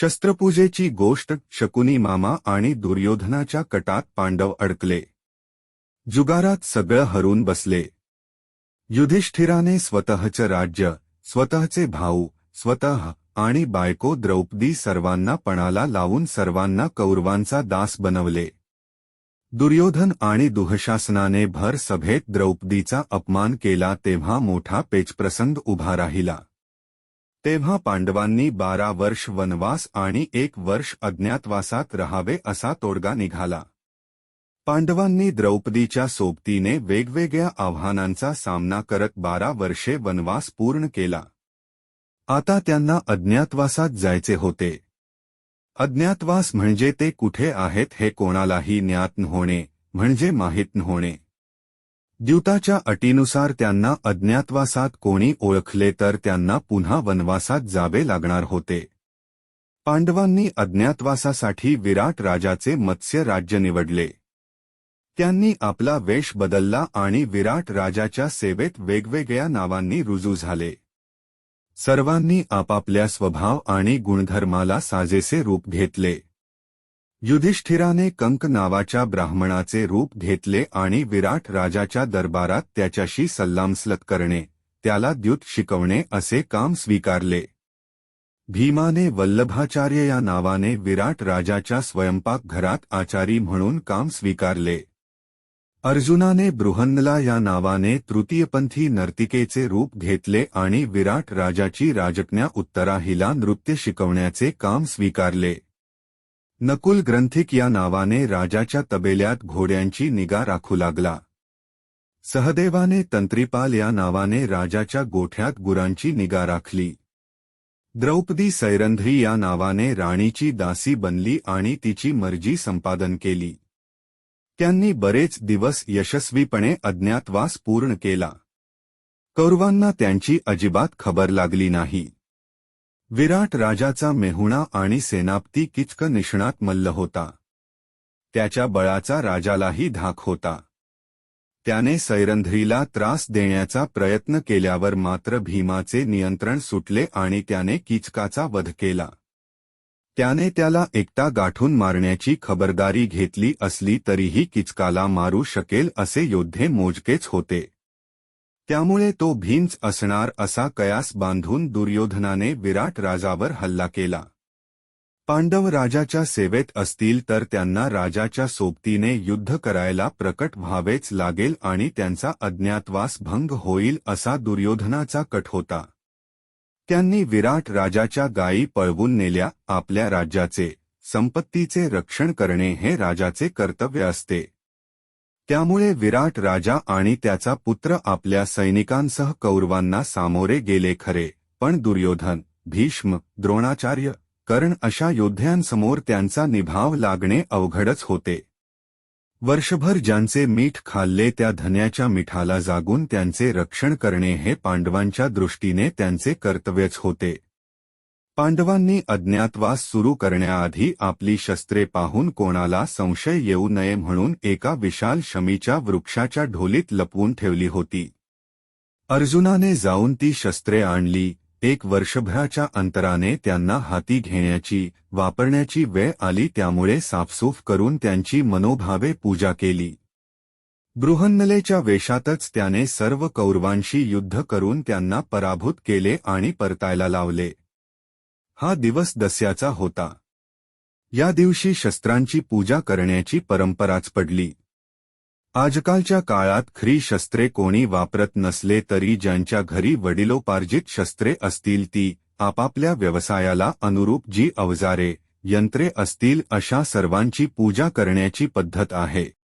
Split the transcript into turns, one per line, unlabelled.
शस्त्रपूजेची गोष्ट शकुनी मामा आणि दुर्योधनाच्या कटात पांडव अडकले. जुगारात सगळं हरून बसले. युधिष्ठिराने स्वतःचं राज्य स्वतःचे भाऊ स्वतः आणि बायको द्रौपदी सर्वांना पणाला लावून सर्वांना कौरवांचा दास बनवले. दुर्योधन आणि दुःशासनाने भर सभेत द्रौपदीचा अपमान केला तेव्हा मोठा पेचप्रसंग उभा राहिला. तेव्हा पांडवांनी बारा वर्ष वनवास आणि एक वर्ष अज्ञातवासात रहावे असा तोडगा निघाला. पांडवांनी द्रौपदीच्या सोबतीने वेगवेगळ्या आव्हानांचा सामना करत बारा वर्षे वनवास पूर्ण केला. आता त्यांना अज्ञातवासात जायचे होते. अज्ञातवास म्हणजे ते कुठे आहेत हे कोणालाही ज्ञात न होणे म्हणजे माहीत होणे. द्यूताच्या अटीनुसार त्यांना अज्ञातवासात कोणी ओळखले तर त्यांना पुन्हा वनवासात जावे लागणार होते. पांडवांनी अज्ञातवासासाठी विराट राजाचे मत्स्य राज्य निवडले. त्यांनी आपला वेश बदलला आणि विराट राजाच्या सेवेत वेगवेगळ्या नावांनी रुजू झाले. सर्वांनी आपापल्या स्वभाव आणि गुणधर्माला साजेसे रूप घेतले. युधिष्ठिराने कंक नावाच्या ब्राह्मणाचे रूप घेतले आणि विराट राजाच्या दरबारात त्याच्याशी सल्लामसलत करणे त्याला द्युत शिकवणे असे काम स्वीकारले. भीमाने वल्लभाचार्य या नावाने विराट राजाच्या स्वयंपाकघरात आचारी म्हणून काम स्वीकारले. अर्जुनाने बृहन्नला या नावाने तृतीयपंथी नर्तिकेचे रूप घेतले आणि विराट राजाची राजकन्या उत्तरा हिला नृत्य शिकवण्याचे काम स्वीकारले. नकुल ग्रंथिक या नावाने राजाच्या तबेल्यात घोड्यांची निगा राखू लागला. सहदेवाने तंत्रीपाल या नावाने राजाच्या गोठ्यात गुरांची निगा राखली. द्रौपदी सैरंध्री या नावाने राणीची दासी बनली आणि तिची मर्जी संपादन केली. त्यांनी बरेच दिवस यशस्वीपणे अज्ञातवास पूर्ण केला. कौरवांना त्यांची अजिबात खबर लागली नाही. विराट राजाचा मेहुणा आणि सेनापती किचक निष्णात मल्ल होता. त्याच्या बळाचा राजालाही धाक होता. त्याने सैरंध्रीला त्रास देण्याचा प्रयत्न केल्यावर मात्र भीमाचे नियंत्रण सुटले आणि त्याने किचकाचा वध केला. त्याने त्याला एकटा गाठून मारण्याची खबरदारी घेतली असली तरीही किचकाला मारू शकेल असे योद्धे मोजकेच होते. त्यामुळे तो भींच असणार असा कयास बांधून दुर्योधनाने विराट राजावर हल्ला केला. पांडव राजाच्या सेवेत असतील तर त्यांना राजाच्या सोबतीने युद्ध करायला प्रकट व्हावेच लागेल आणि त्यांचा अज्ञातवास भंग होईल असा दुर्योधनाचा कट होता. त्यांनी विराट राजाच्या गायी पळवून नेल्या आपल्या राज्याचे संपत्तीचे रक्षण करणे हे राजाचे कर्तव्य असते. त्यामुळे विराट राजा आणि त्याचा पुत्र आपल्या सैनिकांसह कौरवांना सामोरे गेले खरे. पण दुर्योधन भीष्म द्रोणाचार्य कर्ण अशा योद्ध्यांसमोर त्यांचा निभाव लागणे अवघडच होते. वर्षभर ज्यांचे मीठ खाल्ले त्या धन्याच्या मिठाला जागून त्यांचे रक्षण करणे हे पांडवांच्या दृष्टीने त्यांचे कर्तव्यच होते. पांडवांनी अज्ञातवास सुरू करण्याआधी आपली शस्त्रे पाहून कोणाला संशय येऊ नये म्हणून एका विशाल शमीच्या वृक्षाच्या ढोलीत लपवून ठेवली होती. अर्जुनाने जाऊन ती शस्त्रे आणली एक वर्षभराच्या अंतराने त्यांना हाती घेण्याची वापरण्याची वेळ आली त्यामुळे साफसूफ करून त्यांची मनोभावे पूजा केली. बृहन्नलेच्या वेशातच त्याने सर्व कौरवांशी युद्ध करून त्यांना पराभूत केले आणि परतायला लावले. हा दिवस दस्याचा होता. या दिवशी शस्त्रांची पूजा करण्याची परंपराच पडली. आजकालच्या काळात खरी शस्त्रे कोणी वापरत नसले तरी ज्यांच्या घरी वडिलोपार्जित शस्त्रे असतील ती आपापल्या व्यवसायाला अनुरूप जी अवजारे यंत्रे असतील अशा सर्वांची पूजा करण्याची पद्धत आहे.